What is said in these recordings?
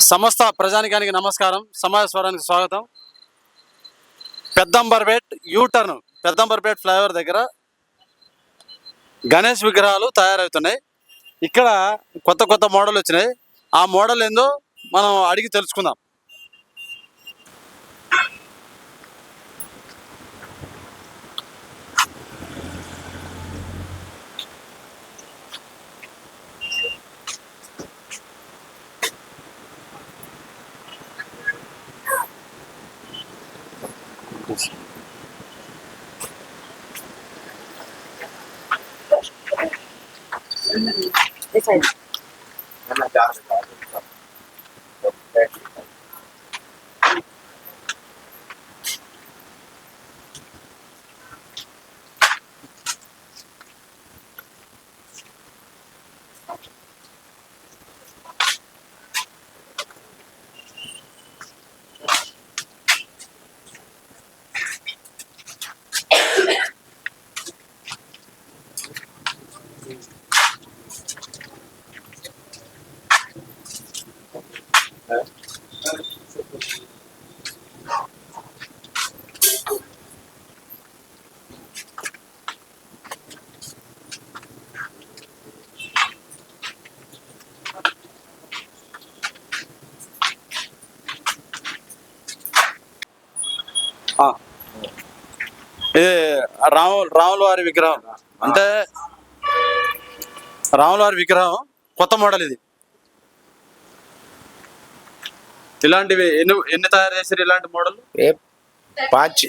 సమస్త ప్రజానికానికి నమస్కారం. సమాజ స్వరానికి స్వాగతం. పెద్దంబర్పేట్ యూటర్న్ పెద్దంబర్పేట్ ఫ్లైఓవర్ దగ్గర గణేష్ విగ్రహాలు తయారవుతున్నాయి. ఇక్కడ కొత్త కొత్త మోడల్ వచ్చినాయి. ఆ మోడల్ ఏందో మనం అడిగి తెలుసుకుందాం. This. Thank you. ఇది రాము రాముల వారి విగ్రహం అంటే రాముల వారి విగ్రహం కొత్త మోడల్ ఇది ఇలాంటివి ఎన్ని ఎన్ని తయారు చేశారు ఇలాంటి మోడల్ ये पाँच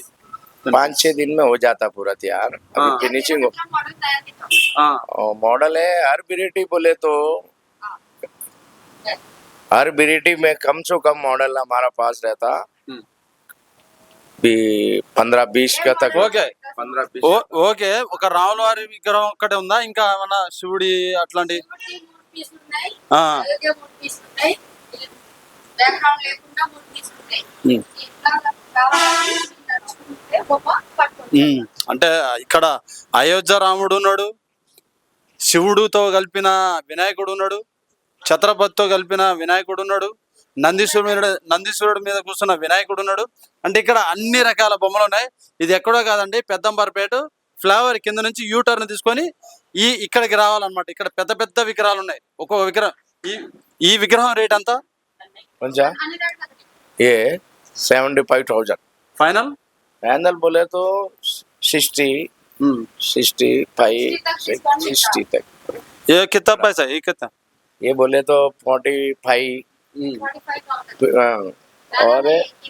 पाँच छह दिन में हो जाता पूरा तैयार अभी हाँ। फिनिशिंग मॉडल है हर वेराइटी बोले तो हर वेराइटी में कम से कम मॉडल हमारा पास रहता పంద్రా బీచ్ ఓకే. ఓకే. ఒక రాములవారి విగ్రహం ఒక్కటి ఉందా? ఇంకా ఏమన్నా శివుడి అట్లాంటి? అంటే ఇక్కడ అయోధ్య రాముడు ఉన్నాడు శివుడుతో కలిపిన వినాయకుడు ఉన్నాడు ఛత్రపతితో కలిపిన వినాయకుడు ఉన్నాడు నందీశ్వరుడు మీద నందీశ్వరుడు మీద కూర్చున్న వినాయకుడు ఉన్నాడు అంటే ఇక్కడ అన్ని రకాల బొమ్మలు ఉన్నాయి ఇది ఎక్కడో కాదండి పెద్దంబరపేట ఫ్లవర్ కింద నుంచి యూ టర్న్ తీసుకొని ఈ ఇక్కడికి రావాలన్నమాట ఇక్కడ పెద్ద పెద్ద విగ్రహాలు ఉన్నాయి ఒక్కొక్క విగ్రహం ఈ ఈ విగ్రహం రేట్ అంతా कौन सा ये seventy five thousand final panel बोले तो सिक्सटी सिक्सटी फाइव सिक्सटी तक ఏ కిత్తా పైసా ఈ కిత్తా ये बोले तो फोर्टी फाइव और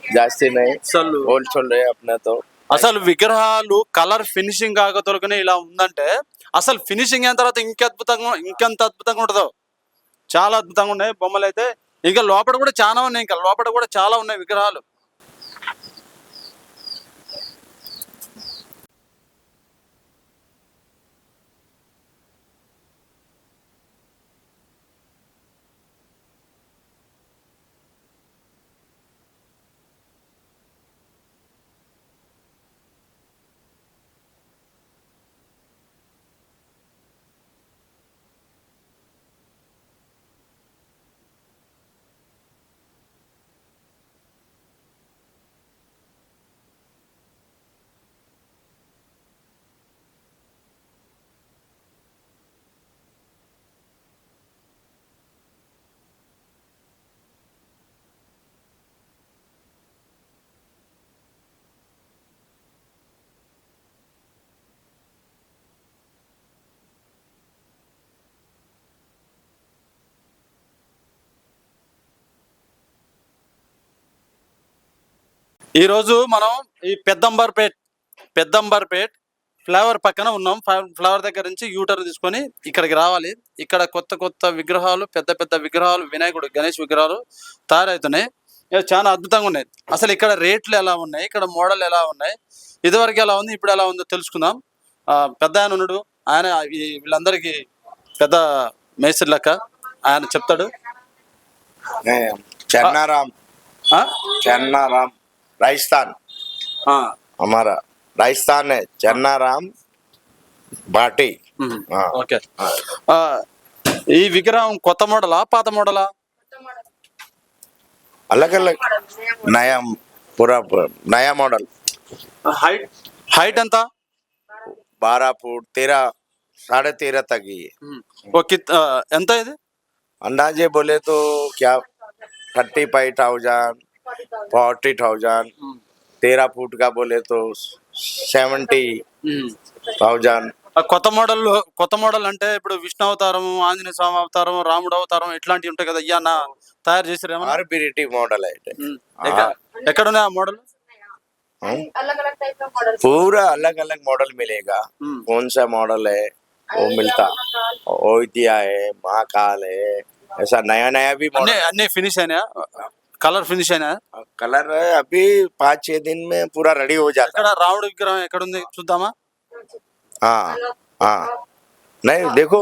जास्ती नहीं అసలు होलसेल है अपने तो అసలు విగ్రహాలు కలర్ ఫినిషింగ్ కాకతొలకనే ఇలా ఉందంటే అసలు ఫినిషింగ్ అయిన తర్వాత ఇంకా అద్భుతంగా ఇంకెంత అద్భుతంగా ఉంటుందో చాలా అద్భుతంగా ఉన్నాయి బొమ్మలు అయితే ఇంకా లోపల కూడా చాలా ఉన్నాయి ఇంకా లోపల కూడా చాలా ఉన్నాయి విగ్రహాలు ఈరోజు మనం ఈ పెద్దంబర్పేట్ పెద్దంబర్పేట్ ఫ్లవర్ పక్కన ఉన్నాం. ఫ్లవర్ దగ్గర నుంచి యూటర్ తీసుకొని ఇక్కడికి రావాలి. ఇక్కడ కొత్త కొత్త విగ్రహాలు పెద్ద పెద్ద విగ్రహాలు వినాయకుడు గణేష్ విగ్రహాలు తయారవుతున్నాయి చాలా అద్భుతంగా ఉన్నాయి. అసలు ఇక్కడ రేట్లు ఎలా ఉన్నాయి? ఇక్కడ మోడల్ ఎలా ఉన్నాయి? ఇదివరకు ఎలా ఉంది? ఇప్పుడు ఎలా ఉందో తెలుసుకుందాం. పెద్ద ఆయన ఉన్నాడు. ఆయన వీళ్ళందరికీ పెద్ద మేస్త్రి లెక్క ఆయన చెప్తాడు. చెన్నారాం. చెన్నారాం. राजस्थान ఆ, हमारा राजस्थान है चन्नाराम भाटी ఉమ్, ఆ. ఓకే ఆ, ఈ విగ్రహం కొత్త మోడలా పాత మోడలా अलग अलग नया पूरा नया मॉडल హైట్ హైట్ ఎంత बारह फुट तेरह साढ़े तेरह तक ही है ఓ కిత్ ఆ, ఎంత ఇది अंदाजे बोले तो क्या thirty five thousand forty thousand तेरह फुट का बोले तो सेवेंटी थाउजेंड ఆ కొత్త మోడల్ కొత్త మోడల్ అంటే ఇప్పుడు విష్ణు అవతారం ఆంజనేయ స్వామి అవతారం రాముడు అవతారం ఇట్లాంటివి ఉంటాయి కదా ఇయ్యన్న తయారు చేసారు ఏమన్నా हर वेराइटी मॉडल है ये। ఉమ్. ఎక్క- ఎక్కడ ఉన్నాయి ఆ మోడల్ हम्म। अलग अलग टाइप का मॉडल पूरा अलग अलग मॉडल मिलेगा हम्म। कौन सा मॉडल है वो मिलता ओदिया है महाकाल है ऐसा नया नया भी అన్ని मॉडल అన్ని ఫినిష్ అయినాయా కలర్ ఫినిష్ అయినా? కలర్ అభి పాంచ్ ఛే దిన్ మే పూరా రెడీ హో జాతా. ఇక్కడ రాముడు విగ్రహం ఎక్కడ ఉంది చూద్దామా నై దేఖో.